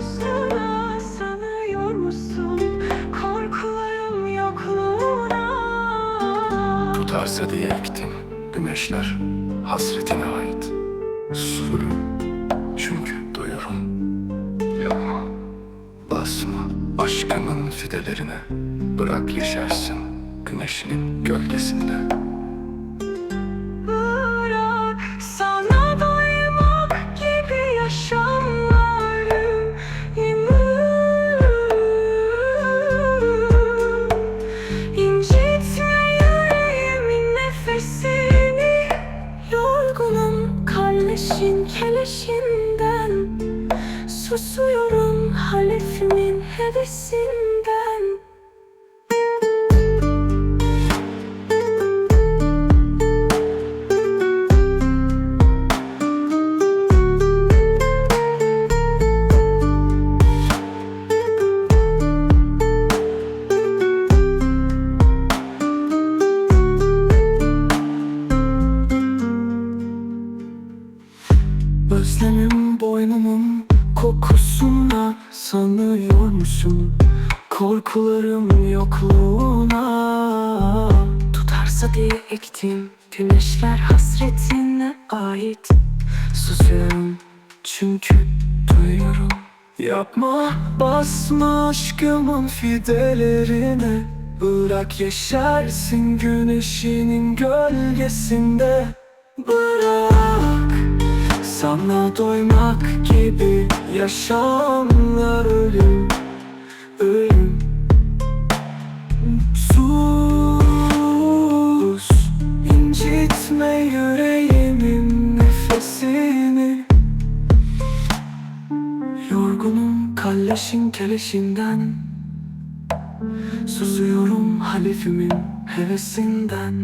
korkusuna sanıyor musun? Korkularım diye ektim güneşler hasretine ait. Susurum çünkü duyuyorum. Yapma. Basma. Aşkımın fidelerine Bırak yeşersin güneşinin gölgesinde kalleşin keleşinden Susuyorum halefimin hevesinden Özlemim boynumun kokusuna sanıyormuşum. Korkularım yokluğuna Tutarsa diye ektim güneşler hasretine ait. Susuyorum çünkü duyuyorum. Yapma basma aşkımın fidelerine. Bırak yeşersin güneşinin gölgesinde. Bırak sana doymak gibi yaşamlar ölüm Ölüm. Sus incitme yüreğimin nefesini. Yorgunum kalleşin keleşinden. Susuyorum halefimin hevesinden